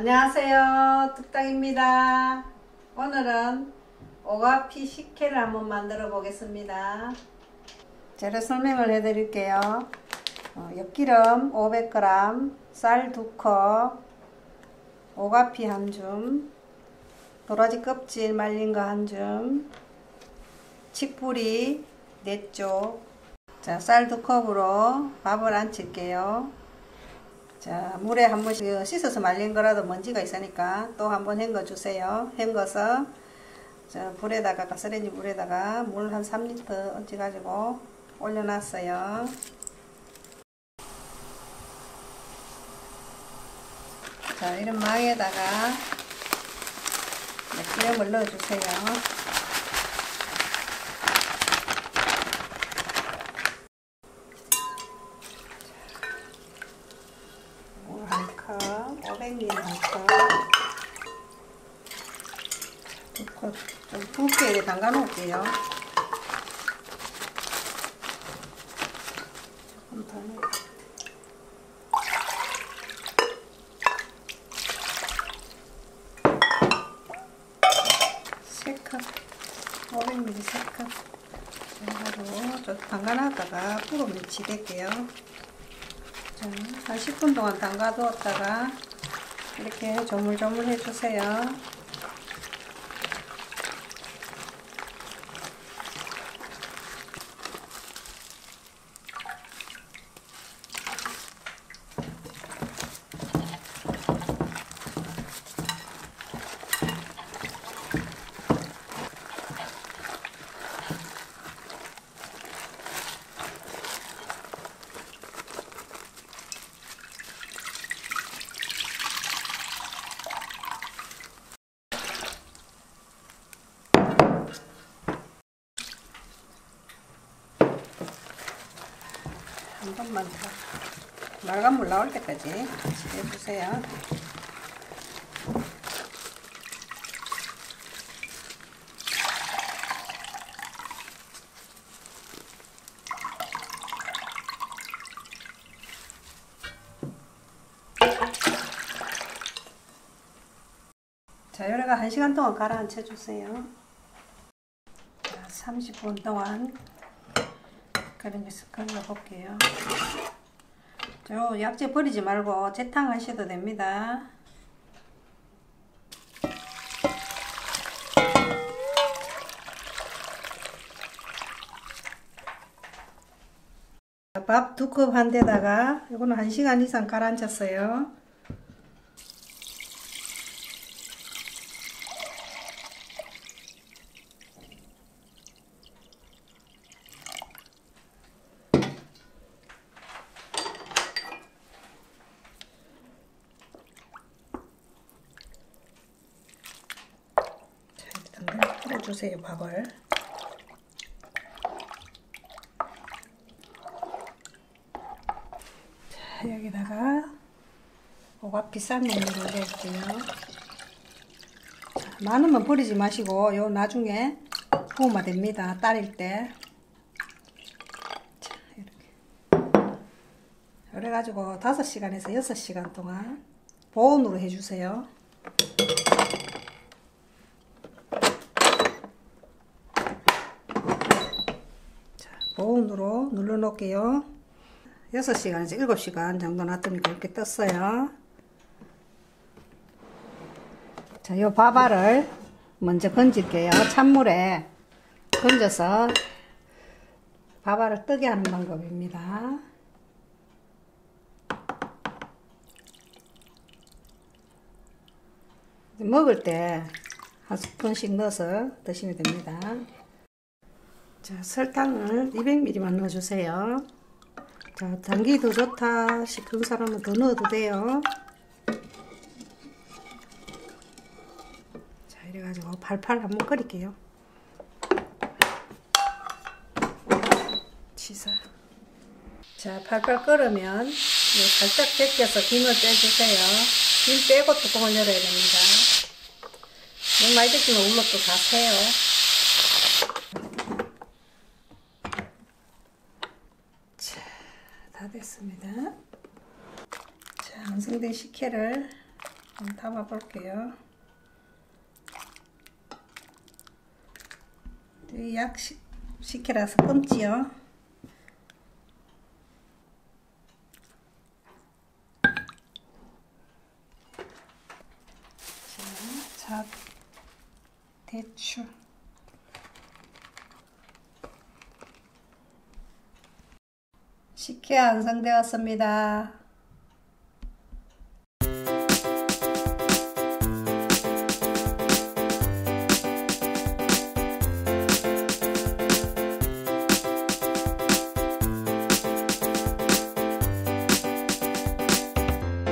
안녕하세요. 뚝딱입니다. 오늘은 오가피 식혜를 한번 만들어 보겠습니다. 재료 설명을 해 드릴게요. 어, 엿기름 500g 쌀 2컵 오가피 한줌 도라지 껍질 말린 거 한줌 칡뿌리 4쪽. 자, 쌀 2컵으로 밥을 안 칠게요 자 물에 한 번씩 씻어서 말린 거라도 먼지가 있으니까 또 한번 헹궈 주세요. 헹궈서 자 불에다가 가스레인지 물에다가 물 한 3리터 얹어 가지고 올려 놨어요. 자 이런 망에다가 기름을 넣어 주세요 한 컵, 500ml 한 컵, 두 컵, 좀 이렇게 담가 놓을게요. 조금 더 넣어. 세 컵, 500ml 세 컵. 그래가지고 좀 담가놨다가 불으면 지댈게요. 자, 한 10분 동안 담가 두었다가 이렇게 조물조물 해주세요. 한 번만 더 맑은 물 나올 때까지 해주세요. 자, 요래가 1시간 동안 가라앉혀 주세요. 30분 동안 가른게서 걸러 볼게요. 저 약재 버리지 말고 재탕 하셔도 됩니다. 밥 두 컵 한 데다가 이거는 1시간 이상 가라앉혔어요. 풀어주세요 밥을. 자 여기다가 오가피 물을 넣을게요. 자, 많으면 버리지 마시고 요 나중에 부으면 됩니다. 따릴 때. 자, 이렇게. 그래 가지고 5시간에서 6시간 동안 보온으로 해주세요 보온으로 눌러 놓을게요. 6시간에서 7시간 정도 놔두면 그렇게 떴어요. 자, 요 밥알을 먼저 건질게요. 찬물에 건져서 밥알을 뜨게 하는 방법입니다. 먹을 때 한 스푼씩 넣어서 드시면 됩니다 자, 설탕을 200ml만 넣어주세요. 자, 당기 더 좋다 싶은 사람은 더 넣어도 돼요. 자, 이래가지고 팔팔 한번 끓일게요. 치사. 자, 팔팔 끓으면 살짝 제껴서 김을 빼주세요. 김 빼고 뚜껑을 열어야 됩니다. 너무 많이 또다 새요. 다 됐습니다. 자, 완성된 식혜를 담아 볼게요. 약 시, 식혜라서 검지요. 자, 대추. 식혜 완성되었습니다.